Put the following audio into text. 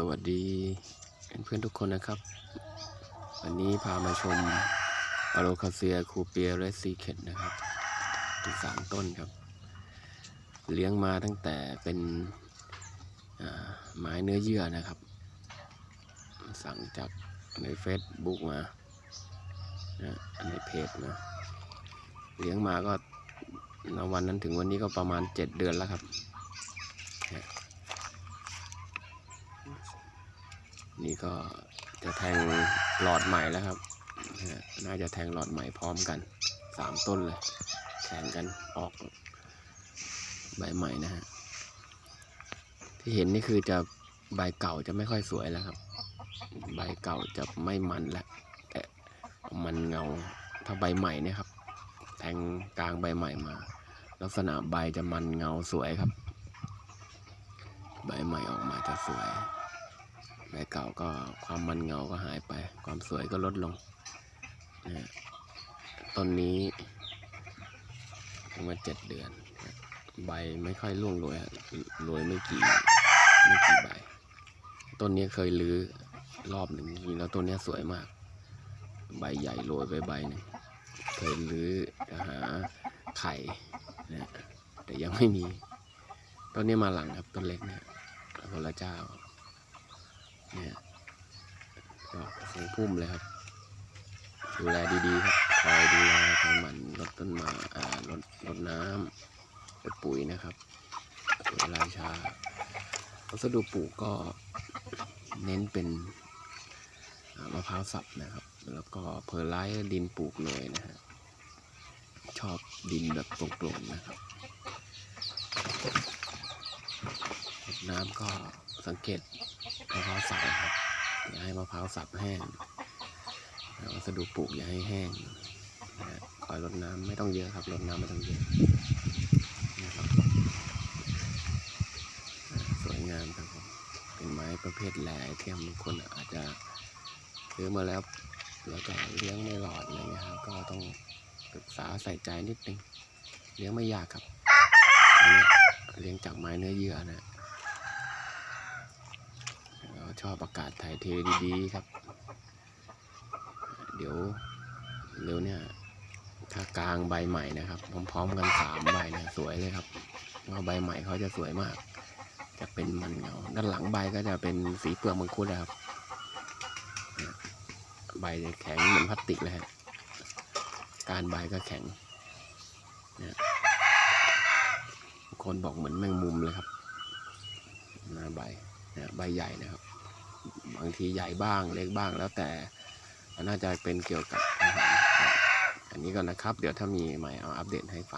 สวัสดีเพื่อนๆทุกคนนะครับ วันนี้พามาชมอโลคาเซียคูเปียและซีเคดนะครับอีกสามต้นครับ เลี้ยงมาตั้งแต่เป็นไม้เนื้อเยื่อนะครับ สั่งจากในเฟซบุ๊กมานะในเพจมาเลี้ยงมาก็ณวันนั้นถึงวันนี้ก็ประมาณเจ็ดเดือนแล้วครับ นี่ก็จะแทงหลอดใหม่แล้วครับน่าจะแทงหลอดใหม่พร้อมกันสามต้นเลยแข่งกันออกใบใหม่นะฮะที่เห็นนี่คือจะใบเก่าจะไม่ค่อยสวยแล้วครับ ใบเก่าจะไม่มันแล้วแต่มันเงาถ้าใบใหม่เนี่ยครับ แทงกลางใบใหม่มา ลักษณะใบจะมันเงาสวยครับ ใบใหม่ออกมาจะสวย ใบเก่าก็ความมันเงาก็หายไป ความสวยก็ลดลงนะต้นนี้เพิ่งมาเจ็ดเดือน ใบไม่ค่อยร่วงโรยโรยไม่กี่ไม่กี่ใบ ต้นนี้เคยลื้อรอบหนึ่งจริงแล้วต้นนี้สวยมาก ใบใหญ่โรยไปใบหนึ่งเคยลื้อหาไข่นะแต่ยังไม่มี ต้นนี้มาหลังครับต้นเล็กเนี่ยคนละเจ้า นี่ยก็ทรงพุ่มเลยครับ ดูแลดีๆครับคอยดูแลคอยหมั่นรดต้นไม้อ่ารดรดน้ำรดปุ๋ยนะครับเวลาชาวัสดุปลูกก็เน้นเป็นมะพร้าวสับนะครับ แล้วก็เพอร์ไลท์ดินปลูกหน่อยนะฮะชอบดินแบบโปร่งๆนะครับน้ำก็สังเกต มะพร้าวสับครับ อย่าให้มะพร้าวสับแห้งวัสดุปลูกอย่าให้แห้งนะคอยรดน้ำไม่ต้องเยอะครับรดน้ำไม่ต้องเยอะนะครับสวยงามครับผมเป็นไม้ประเภทแหล่เทียมบางคนอาจจะซื้อมาแล้วแล้วก็เลี้ยงไม่หลอดอะไรเงี้ยครับก็ต้องศึกษาใส่ใจนิดนึงเลี้ยงไม่ยากครับอันนี้เลี้ยงจากไม้เนื้อเยื่อนะ ชอบอากาศถ่ายเทดีๆครับ เดี๋ยวเร็วเนี่ยถ้ากลางใบใหม่นะครับ พร้อมๆกันสามใบเนี่ยสวยเลยครับเราใบใหม่เขาจะสวยมาก จะเป็นมันเงาด้านหลังใบก็จะเป็นสีเปลือกมังคุดนะครับ ใบจะแข็งเหมือนพลาสติกเลยฮะการใบก็แข็งนี่ยบางคนบอกเหมือนแมงมุมเลยครับ หน้าใบนะใบใหญ่นะครับางทีใหญ่บ้างเล็กบ้างแล้วแต่น่าจะเป็นเกี่ยวกับอาหารอันนี้ก่อนนะครับ เดี๋ยวถ้ามีใหม่เอาอัปเดตให้ฟัง